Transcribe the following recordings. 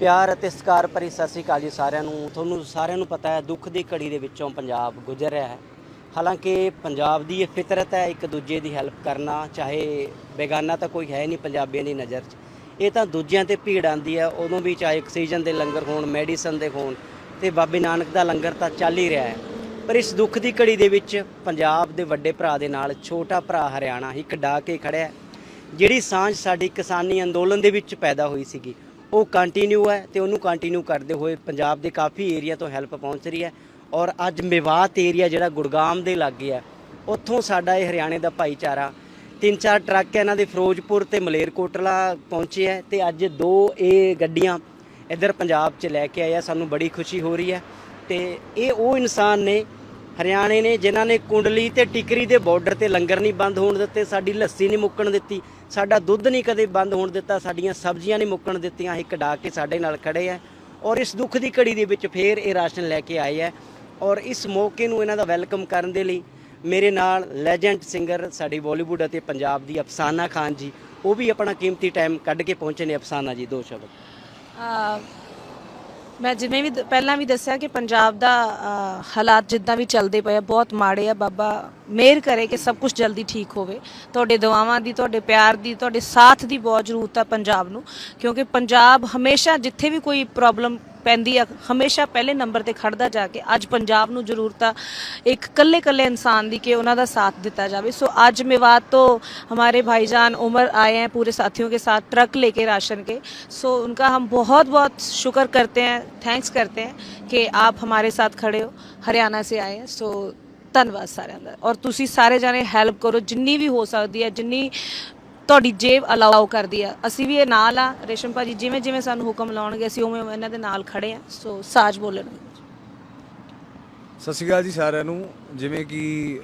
ਪਿਆਰ ਅਤੇ ਸਤਿਕਾਰ ਭਰੀ ਸਤਿ ਸ੍ਰੀ ਅਕਾਲ ਜੀ ਸਾਰਿਆਂ ਨੂੰ। ਤੁਹਾਨੂੰ ਸਾਰਿਆਂ ਨੂੰ ਪਤਾ ਹੈ, ਦੁੱਖ ਦੀ ਘੜੀ ਦੇ ਵਿੱਚੋਂ ਪੰਜਾਬ ਗੁਜ਼ਰ ਰਿਹਾ ਹੈ। ਹਾਲਾਂਕਿ ਪੰਜਾਬ ਦੀ ਇਹ ਫਿਤਰਤ ਹੈ, ਇੱਕ ਦੂਜੇ ਦੀ ਹੈਲਪ ਕਰਨਾ, ਚਾਹੇ ਬੇਗਾਨਾ ਤਾਂ ਕੋਈ ਹੈ ਨਹੀਂ ਪੰਜਾਬੀਆਂ ਦੀ ਨਜ਼ਰ 'ਚ। ਇਹ ਤਾਂ ਦੂਜਿਆਂ ਤੇ ਭੀੜ ਆਂਦੀ ਹੈ, ਉਦੋਂ ਵੀ ਚਾਹੇ ਆਕਸੀਜਨ ਦੇ ਲੰਗਰ ਹੋਣ, ਮੈਡੀਸਨ ਦੇ ਹੋਣ, ਤੇ ਬਾਬੇ ਨਾਨਕ ਦਾ ਲੰਗਰ ਤਾਂ ਚੱਲ ਹੀ ਰਿਹਾ ਹੈ। ਪਰ ਇਸ ਦੁੱਖ ਦੀ ਘੜੀ ਦੇ ਵਿੱਚ ਪੰਜਾਬ ਦੇ ਵੱਡੇ ਭਰਾ ਦੇ ਨਾਲ ਛੋਟਾ ਭਰਾ ਹਰਿਆਣਾ ਇੱਕ ਡਾ ਕੇ ਖੜਿਆ ਜਿਹੜੀ ਸਾਂਝ ਸਾਡੀ ਕਿਸਾਨੀ ਅੰਦੋਲਨ ਦੇ ਵਿੱਚ ਪੈਦਾ ਹੋਈ ਸੀਗੀ। ਉਹ ਕੰਟੀਨਿਊ ਹੈ ਤੇ ਉਹਨੂੰ ਕੰਟੀਨਿਊ ਕਰਦੇ ਹੋਏ ਪੰਜਾਬ ਦੇ ਕਾਫੀ ਏਰੀਆ ਤੋਂ ਹੈਲਪ ਪਹੁੰਚ ਰਹੀ ਹੈ ਔਰ ਅੱਜ ਮੇਵਾਤ ਏਰੀਆ ਜਿਹੜਾ ਗੁੜਗਾਮ ਦੇ ਲਾਗੇ ਹੈ, ਉੱਥੋਂ ਸਾਡਾ ਇਹ ਹਰਿਆਣੇ ਦਾ ਭਾਈਚਾਰਾ, ਤਿੰਨ ਚਾਰ ਟਰੱਕ ਇਹਨਾਂ ਦੇ ਫਿਰੋਜ਼ਪੁਰ ਤੇ ਮਲੇਰਕੋਟਲਾ ਪਹੁੰਚੇ ਹੈ ਤੇ ਅੱਜ ਦੋ ਇਹ ਗੱਡੀਆਂ ਇੱਧਰ ਪੰਜਾਬ 'ਚ ਲੈ ਕੇ ਆਏ ਆ, ਸਾਨੂੰ ਬੜੀ ਖੁਸ਼ੀ ਹੋ ਰਹੀ ਹੈ ਤੇ ਇਹ ਉਹ ਇਨਸਾਨ ਨੇ ਹਰਿਆਣੇ ਨੇ, ਜਿਨ੍ਹਾਂ ਨੇ ਕੁੰਡਲੀ ਤੇ ਟਿਕਰੀ ਦੇ ਬਾਰਡਰ ਤੇ ਲੰਗਰ ਨਹੀਂ ਬੰਦ ਹੋਣ ਦਿੱਤੇ, ਸਾਡੀ ਲੱਸੀ ਨਹੀਂ ਮੁੱਕਣ ਦਿੱਤੀ, ਸਾਡਾ ਦੁੱਧ ਨਹੀਂ ਕਦੇ ਬੰਦ ਹੋਣ ਦਿੱਤਾ, ਸਾਡੀਆਂ ਸਬਜ਼ੀਆਂ ਨਹੀਂ ਮੁੱਕਣ ਦਿੱਤੀਆਂ ਇਹ ਕਢਾ ਕੇ ਸਾਡੇ ਨਾਲ ਖੜੇ ਆ। ਔਰ ਇਸ ਦੁੱਖ ਦੀ ਘੜੀ ਦੇ ਵਿੱਚ ਫੇਰ ਇਹ ਰਾਸ਼ਨ ਲੈ ਕੇ ਆਏ ਆ। ਔਰ ਇਸ ਮੌਕੇ ਨੂੰ ਇਹਨਾਂ ਦਾ ਵੈਲਕਮ ਕਰਨ ਦੇ ਲਈ ਮੇਰੇ ਨਾਲ ਲੈਜੈਂਡ ਸਿੰਗਰ ਸਾਡੀ ਬਾਲੀਵੁੱਡ ਅਤੇ ਪੰਜਾਬ ਦੀ ਅਫਸਾਨਾ ਖਾਨ ਜੀ, ਉਹ ਵੀ ਆਪਣਾ ਕੀਮਤੀ ਟਾਈਮ ਕੱਢ ਕੇ ਪਹੁੰਚੇ ਨੇ ਅਫਸਾਨਾ ਜੀ, ਦੋ ਸ਼ਬਦ। ਮੈਂ ਜਿਵੇਂ ਵੀ ਦ- ਪਹਿਲਾਂ ਵੀ ਦੱਸਿਆ ਕਿ ਪੰਜਾਬ ਦਾ ਅਹ, ਹਾਲਾਤ ਜਿੱਦਾਂ ਵੀ ਚੱਲਦੇ ਪਏ ਆ ਬਹੁਤ ਮਾੜੇ ਆ ਬਾਬਾ ਮਿਹਰ ਕਰੇ ਕਿ ਸਭ ਕੁਝ ਜਲਦੀ ਠੀਕ ਹੋਵੇ। ਤੁਹਾਡੇ ਦੁਆਵਾਂ ਦੀ ਤੁਹਾਡੇ ਪਿਆਰ ਦੀ ਤੁਹਾਡੇ ਸਾਥ ਦੀ ਬਹੁਤ ਜ਼ਰੂਰਤ ਆ ਪੰਜਾਬ ਨੂੰ ਕਿਉਂਕਿ ਪੰਜਾਬ ਹਮੇਸ਼ਾ ਜਿੱਥੇ ਵੀ ਕੋਈ ਪ੍ਰੋਬਲਮ ਪੈਂਦੀ ਆ ਹਮੇਸ਼ਾ ਪਹਿਲੇ ਨੰਬਰ ਤੇ ਖੜਦਾ ਜਾ ਕੇ ਅੱਜ ਪੰਜਾਬ ਨੂੰ ਜ਼ਰੂਰਤ ਆ ਇੱਕ ਕੱਲੇ ਕੱਲੇ ਇਨਸਾਨ ਦੀ ਕਿ ਉਹਨਾਂ ਦਾ साथ ਦਿੱਤਾ जावे सो आज मेवात तो हमारे भाईजान उमर आए हैं पूरे साथियों के साथ ट्रक लेके राशन के सो उनका हम बहुत बहुत शुक्र करते हैं थैंक्स करते हैं कि आप हमारे साथ खड़े हो हरियाणा से आए हैं सो ਧੰਨਵਾਦ ਸਾਰਿਆਂ ਦਾ ਔਰ ਤੁਸੀਂ ਸਾਰੇ ਜਾਣੇ ਹੈਲਪ ਕਰੋ ਜਿੰਨੀ ਵੀ ਹੋ ਸਕਦੀ ਹੈ ਜਿੰਨੀ ਤੁਹਾਡੀ ਜੇਬ ਅਲਾਉ ਕਰਦੀ ਆ। ਅਸੀਂ ਵੀ ਇਹ ਨਾਲ ਆ, ਰੇਸ਼ਮ ਭਾਜੀ, ਜਿਵੇਂ ਜਿਵੇਂ ਸਾਨੂੰ ਹੁਕਮ ਲਾਉਣਗੇ, ਅਸੀਂ ਉਵੇਂ ਉਵੇਂ ਇਹਨਾਂ ਦੇ ਨਾਲ ਖੜੇ ਆ। ਸੋ ਸਾਜ ਬੋਲਣਗੇ ਸਤਿ ਸ਼੍ਰੀ ਅਕਾਲ ਜੀ ਸਾਰਿਆਂ ਨੂੰ। ਜਿਵੇਂ ਕਿ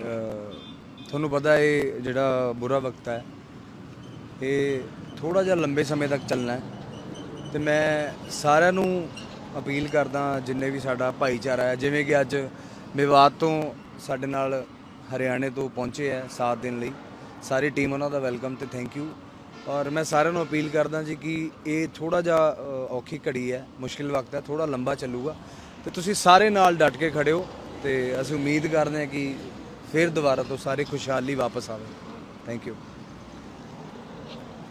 ਤੁਹਾਨੂੰ ਪਤਾ ਇਹ ਜਿਹੜਾ ਬੁਰਾ ਵਕਤ ਹੈ, ਇਹ ਥੋੜਾ ਜਿਹਾ ਲੰਬੇ ਸਮੇਂ ਤੱਕ ਚੱਲਣਾ ਹੈ। ਤੇ ਮੈਂ ਸਾਰਿਆਂ ਨੂੰ ਅਪੀਲ ਕਰਦਾ, ਜਿੰਨੇ ਵੀ ਸਾਡਾ ਭਾਈਚਾਰਾ ਹੈ, ਜਿਵੇਂ ਕਿ ਅੱਜ ਮੇਵਾਤ ਤੋਂ ਸਾਡੇ ਨਾਲ ਹਰਿਆਣੇ ਤੋਂ ਪਹੁੰਚੇ ਹੈ ਸਾਥ ਦੇਣ ਲਈ। ਸਾਰੀ ਟੀਮ ਉਹਨਾਂ ਦਾ ਵੈਲਕਮ ਤੇ ਥੈਂਕ ਯੂ ਔਰ ਮੈਂ ਸਾਰਿਆਂ ਨੂੰ ਅਪੀਲ ਕਰਦਾ ਜੀ ਕਿ ਇਹ ਥੋੜਾ ਜਿਹਾ ਔਖੀ ਘੜੀ ਹੈ, ਮੁਸ਼ਕਿਲ ਵਕਤ ਹੈ ਥੋੜਾ ਲੰਬਾ ਚੱਲੂਗਾ। ਤੇ ਤੁਸੀਂ ਸਾਰੇ ਨਾਲ ਡਟ ਕੇ ਖੜੇ ਹੋ ਤੇ ਅਸੀਂ ਉਮੀਦ ਕਰਦੇ ਹਾਂ ਕਿ ਫਿਰ ਦੁਬਾਰਾ ਤੋਂ ਸਾਰੀ ਖੁਸ਼ਹਾਲੀ ਵਾਪਸ ਆਵੇ। ਥੈਂਕ ਯੂ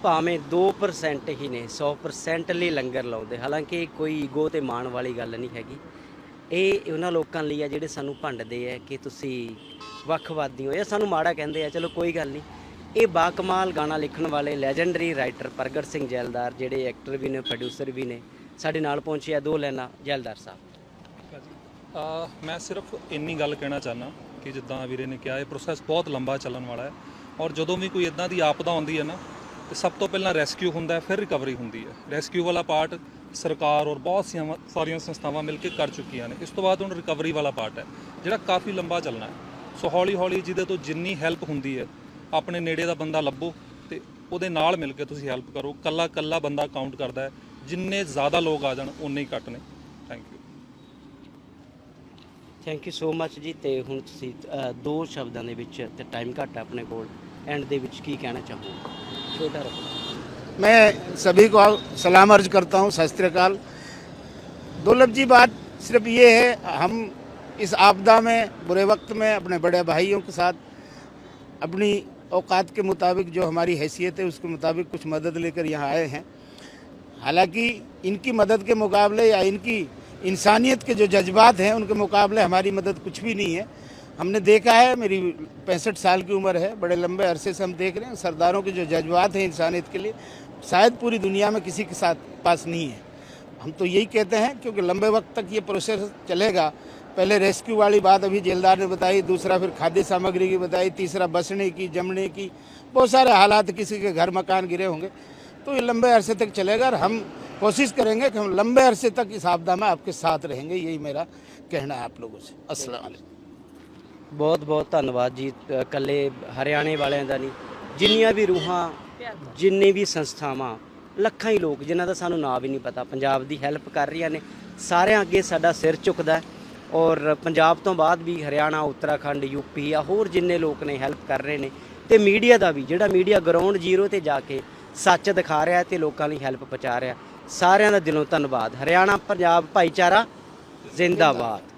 ਭਾਵੇਂ 2% ਹੀ ਨੇ 100% ਲਈ ਲੰਗਰ ਲਾਉਂਦੇ, ਹਾਲਾਂਕਿ ਕੋਈ ਈਗੋ ਤੇ ਮਾਣ ਵਾਲੀ ਗੱਲ ਨਹੀਂ ਹੈਗੀ। ਇਹ ਉਹਨਾਂ ਲੋਕਾਂ ਲਈ ਆ ਜਿਹੜੇ ਸਾਨੂੰ ਭੰਡਦੇ ਆ ਕਿ ਤੁਸੀਂ ਵੱਖਵਾਦੀ ਹੋ ਜਾਂ ਸਾਨੂੰ ਮਾੜਾ ਕਹਿੰਦੇ ਆ, ਚਲੋ ਕੋਈ ਗੱਲ ਨਹੀਂ। ਇਹ ਬਾਕਮਾਲ ਗਾਣਾ ਲਿਖਣ ਵਾਲੇ ਲੈਜੈਂਡਰੀ ਰਾਈਟਰ ਪ੍ਰਗਟ ਸਿੰਘ ਜੈਲਦਾਰ, ਜਿਹੜੇ ਐਕਟਰ ਵੀ ਨੇ ਪ੍ਰੋਡਿਊਸਰ ਵੀ ਨੇ, ਸਾਡੇ ਨਾਲ ਪਹੁੰਚੇ ਆ ਦੋ ਲੈਣਾ ਜੈਲਦਾਰ ਸਾਹਿਬ। ਆ ਮੈਂ ਸਿਰਫ ਇੰਨੀ ਗੱਲ ਕਹਿਣਾ ਚਾਹਨਾ ਕਿ ਜਿੱਦਾਂ ਵੀਰੇ ਨੇ ਕਿਹਾ, ਇਹ ਪ੍ਰੋਸੈਸ ਬਹੁਤ ਲੰਬਾ ਚੱਲਣ ਵਾਲਾ ਹੈ ਔਰ ਜਦੋਂ ਵੀ ਕੋਈ ਇਦਾਂ ਦੀ ਆਪਦਾ ਆਉਂਦੀ ਹੈ ਨਾ, ਤੇ ਸਭ ਤੋਂ ਪਹਿਲਾਂ ਰੈਸਕਿਊ ਹੁੰਦਾ ਹੈ, ਫਿਰ ਰਿਕਵਰੀ ਹੁੰਦੀ ਹੈ। ਰੈਸਕਿਊ ਵਾਲਾ ਪਾਰਟ ਸਰਕਾਰ ਔਰ ਬਹੁਤ ਸੀਆਂ ਸਾਰੀਆਂ ਸੰਸਥਾਵਾਂ ਮਿਲ ਕੇ ਕਰ ਚੁੱਕੀਆਂ ਨੇ। ਇਸ ਤੋਂ ਬਾਅਦ ਹੁਣ ਰਿਕਵਰੀ ਵਾਲਾ ਪਾਰਟ ਹੈ, ਜਿਹੜਾ ਕਾਫੀ ਲੰਬਾ ਚੱਲਣਾ ਹੈ। ਸੋ ਹੌਲੀ ਹੌਲੀ ਜਿਹਦੇ ਤੋਂ ਜਿੰਨੀ ਹੈਲਪ ਹੁੰਦੀ ਹੈ ਆਪਣੇ ਨੇੜੇ ਦਾ ਬੰਦਾ ਲੱਭੋ ਤੇ ਉਹਦੇ ਨਾਲ ਮਿਲ ਕੇ ਤੁਸੀਂ ਹੈਲਪ ਕਰੋ ਕੱਲਾ ਕੱਲਾ ਬੰਦਾ ਕਾਊਂਟ ਕਰਦਾ ਹੈ ਜਿੰਨੇ ਜ਼ਿਆਦਾ ਲੋਕ ਆ ਜਾਣ ਉਨੇ ਹੀ ਘੱਟ ਨੇ thank you thank you so much ਜੀ ਤੇ ਹੁਣ ਤੁਸੀਂ ਅ, ਦੋ ਸ਼ਬਦਾਂ ਦੇ ਵਿੱਚ ਤੇ ਟਾਈਮ ਘੱਟ ਹੈ ਆਪਣੇ ਕੋਲ ਐਂਡ ਦੇ ਵਿੱਚ ਕੀ ਕਹਿਣਾ ਚਾਹੋ ਛੋਟਾ ਰੱਖੋ मैं सभी को सलाम अर्ज करता हूँ सत श्री अकाल दुर्लभ जी बात सिर्फ ये है हम इस आपदा में बुरे वक्त में अपने बड़े भाइयों के साथ अपनी औकात के मुताबिक जो हमारी हैसियत है, उसके मुताबिक कुछ मदद लेकर यहाँ आए हैं। हालाँकि इनकी मदद के मुकाबले या इनकी इंसानियत के जो जज्बात हैं, उनके मुकाबले हमारी मदद कुछ भी नहीं है। हमने देखा है, मेरी पैंसठ साल की उम्र है, बड़े लंबे अरसे से हम देख रहे हैं, सरदारों के जो जज्बात हैं इंसानियत के लिए, शायद पूरी दुनिया में किसी के साथ पास नहीं है। हम तो यही कहते हैं क्योंकि लंबे वक्त तक ये प्रोसेस चलेगा पहले रेस्क्यू वाली बात अभी जेलदार ने बताई दूसरा फिर खाद्य सामग्री की बताई तीसरा बसने की जमने की बहुत सारे हालात किसी के घर मकान गिरे होंगे तो ये लंबे अरसे तक चलेगा और हम कोशिश करेंगे कि हम लंबे अरसे तक इस आपदा में आपके साथ रहेंगे यही मेरा कहना है आप लोगों से अस्सलाम वालेकुम ਬਹੁਤ ਬਹੁਤ ਧੰਨਵਾਦ ਜੀ ਅ, ਇਕੱਲੇ ਹਰਿਆਣੇ ਵਾਲਿਆਂ ਦਾ ਨਹੀਂ ਜਿੰਨੀਆਂ ਵੀ ਰੂਹਾਂ ਜਿੰਨੇ ਵੀ ਸੰਸਥਾਵਾਂ ਲੱਖਾਂ ਹੀ ਲੋਕ ਜਿਨ੍ਹਾਂ ਦਾ ਸਾਨੂੰ ਨਾਂ ਵੀ ਨਹੀਂ ਪਤਾ। ਪੰਜਾਬ ਦੀ ਹੈਲਪ ਕਰ ਰਹੀਆਂ ਨੇ। ਸਾਰਿਆਂ ਅੱਗੇ ਸਾਡਾ ਸਿਰ ਝੁਕਦਾ ਔਰ ਪੰਜਾਬ ਤੋਂ ਬਾਅਦ ਵੀ ਹਰਿਆਣਾ, ਉੱਤਰਾਖੰਡ ਯੂਪੀ ਆ ਹੋਰ ਜਿੰਨੇ ਲੋਕ ਨੇ ਹੈਲਪ ਕਰ ਰਹੇ ਨੇ ਤੇ ਮੀਡੀਆ ਦਾ ਵੀ, ਜਿਹੜਾ ਮੀਡੀਆ ਗਰਾਊਂਡ ਜ਼ੀਰੋ ਤੇ ਜਾ ਕੇ ਸੱਚ ਦਿਖਾ ਰਿਹਾ ਤੇ ਲੋਕਾਂ ਲਈ ਹੈਲਪ ਪਹੁੰਚਾ ਰਿਹਾ ਸਾਰਿਆਂ ਦਾ ਦਿਲੋਂ ਧੰਨਵਾਦ। ਹਰਿਆਣਾ, ਪੰਜਾਬ, ਭਾਈਚਾਰਾ ਜ਼ਿੰਦਾਬਾਦ।